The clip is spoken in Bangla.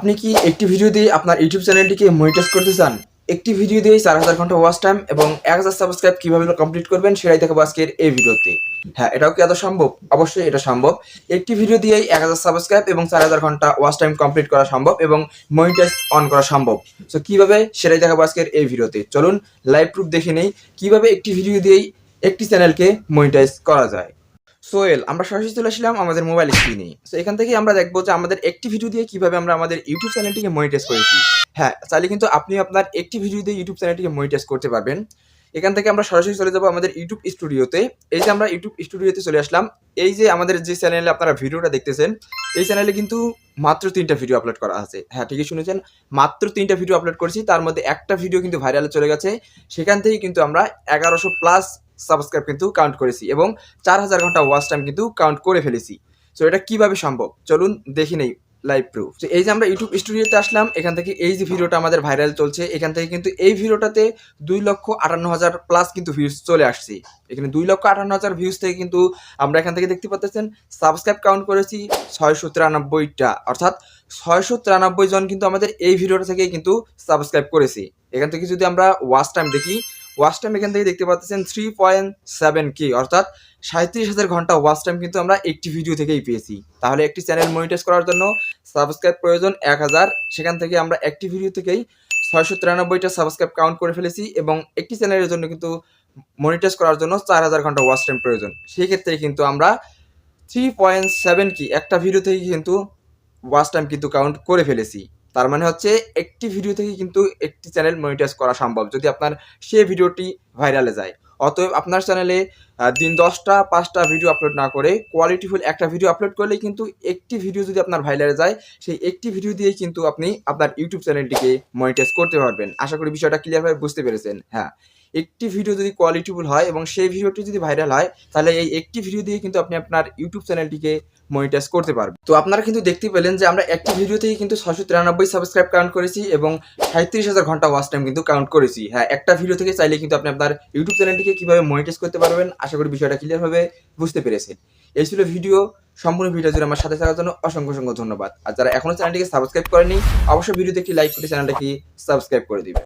আপনি কি একটি ভিডিও দিয়ে আপনার ইউটিউব চ্যানেলটিকে মনিটাইজ করতে চান? একটি ভিডিও দিয়ে চার হাজার ঘণ্টা ওয়াচ টাইম এবং এক হাজার সাবস্ক্রাইব কীভাবে কমপ্লিট করবেন সেটাই দেখাবো আজকের এই ভিডিওতে হ্যাঁ এটাও কি এত সম্ভব? অবশ্যই এটা সম্ভব। একটি ভিডিও দিয়েই এক হাজার সাবস্ক্রাইব এবং চার হাজার ঘণ্টা ওয়াচ টাইম কমপ্লিট করা সম্ভব এবং মনিটাইজ অন করা সম্ভব। সো কীভাবে? সেটাই দেখাবো আজকের এই ভিডিওতে চলুন লাইভ প্রুফ দেখে নেই। কীভাবে একটি ভিডিও দিয়েই একটি চ্যানেলকে মনিটাইজ করা যায়? সোয়েল আমরা সরাসরি চলে আসলাম আমাদের মোবাইল স্ক্রিনে তো এখান থেকে আমরা দেখব যে আমাদের একটি ভিডিও দিয়ে কীভাবে আমরা আমাদের ইউটিউব চ্যানেলটিকে মনিটাইজ করেছি। হ্যাঁ চাইলে কিন্তু আপনি আপনার একটি ভিডিও দিয়ে ইউটিউব চ্যানেলটিকে মনিটাইজ করতে পারবেন। এখান থেকে আমরা সরাসরি চলে যাব আমাদের ইউটিউব স্টুডিওতে এই যে আমরা ইউটিউব স্টুডিওতে চলে আসলাম, এই যে আমাদের যে চ্যানেলে আপনারা ভিডিওটা দেখতেছেন, এই চ্যানেলে কিন্তু মাত্র তিনটা ভিডিও আপলোড করা আছে। হ্যাঁ ঠিকই শুনেছেন, মাত্র তিনটা ভিডিও আপলোড করেছি, তার মধ্যে একটা ভিডিও কিন্তু ভাইরালে চলে গেছে। সেখান থেকে কিন্তু আমরা এগারোশো প্লাস সাবস্ক্রাইব কিন্তু কাউন্ট করেছি এবং চার হাজার ঘণ্টা ওয়াচ টাইম কিন্তু কাউন্ট করে ফেলেছি। সো এটা কীভাবে সম্ভব? চলুন দেখি নেই লাইভ প্রুফ তো এই যে আমরা ইউটিউব স্টুডিওতে আসলাম, এখান থেকে এই যে ভিডিওটা আমাদের ভাইরাল চলছে, এখান থেকে কিন্তু এই ভিডিওটাতে দুই লক্ষ আটান্ন হাজার প্লাস কিন্তু ভিউজ চলে আসছে। এখানে দুই লক্ষ আটান্ন হাজার ভিউজ থেকে কিন্তু আমরা এখান থেকে দেখতে পাচ্ছেন সাবস্ক্রাইব কাউন্ট করেছি ছয়শো তিরানব্বইটা। অর্থাৎ ছয়শো তিরানব্বই জন কিন্তু আমাদের এই ভিডিওটা থেকে কিন্তু সাবস্ক্রাইব করেছি। এখান থেকে যদি আমরা ওয়াচ টাইম দেখি ওয়াচ টাইম এখান থেকে দেখতে পাচ্ছেন থ্রি পয়েন্ট সেভেন কে অর্থাৎ সাঁত্রিশ হাজার ঘণ্টা ওয়াচ টাইম কিন্তু আমরা একটি ভিডিও থেকেই পেয়েছি। তাহলে একটি চ্যানেল মনিটাইজ করার জন্য সাবস্ক্রাইব প্রয়োজন এক হাজার, সেখান থেকে আমরা একটি ভিডিও থেকেই ছয়শো তিরানব্বইটা সাবস্ক্রাইব কাউন্ট করে ফেলেছি এবং একটি চ্যানেলের জন্য কিন্তু মনিটাইজ করার জন্য চার হাজার ঘণ্টা ওয়াচ টাইম প্রয়োজন। সেই ক্ষেত্রে কিন্তু আমরা থ্রি পয়েন্ট সেভেন কি একটা ভিডিও থেকে কিন্তু ওয়াচ টাইম কিন্তু কাউন্ট করে ফেলেছি। তার মানে হচ্ছে একটি ভিডিও থেকে কিন্তু একটি চ্যানেল মনিটাইজ করা সম্ভব যদি আপনার সেই ভিডিওটি ভাইরালে যায়। অতএব আপনার চ্যানেলে দিন দশটা, পাঁচটা ভিডিও আপলোড না করে কোয়ালিটিফুল একটা ভিডিও আপলোড করলে কিন্তু একটি ভিডিও যদি আপনার ভাইরালে যায়, সেই একটি ভিডিও দিয়ে কিন্তু আপনি আপনার ইউটিউব চ্যানেলটিকে মনিটাইজ করতে পারবেন। আশা করি বিষয়টা ক্লিয়ারভাবে বুঝতে পেরেছেন। হ্যাঁ। একটি ভিডিও যদি কোয়ালিটিফুল হয় এবং সেই ভিডিওটি যদি ভাইরাল হয়, তাহলে এই একটি ভিডিও দিয়ে কিন্তু আপনি আপনার ইউটিউব চ্যানেলটিকে মনিটাইজ করতে পারবেন। তো আপনারা কিন্তু দেখতে পেলেন যে আমরা একটি ভিডিও থেকে কিন্তু ছশো তিরানব্বই সাবস্ক্রাইব কাউন্ট করেছি এবং সাঁত্রিশ হাজার ঘণ্টা ওয়াচ টাইম কিন্তু কাউন্ট করেছি। হ্যাঁ একটা ভিডিও থেকে চাইলে কিন্তু আপনি আপনার ইউটিউব চ্যানেলটিকে কীভাবে মনিটাইজ করতে পারবেন, আশা করি বিষয়টা ক্লিয়ারভাবে বুঝতে পেরেছেন। এই ছিল ভিডিও সম্পূর্ণ ভিডিও জুড়ে আমার সাথে থাকার জন্য অসংখ্য অসংখ্য ধন্যবাদ। আর যারা এখনও চ্যানেলটিকে সাবস্ক্রাইব করেনি অবশ্যই ভিডিওতে একটি লাইক করে চ্যানেলটাকে সাবস্ক্রাইব করে দিবে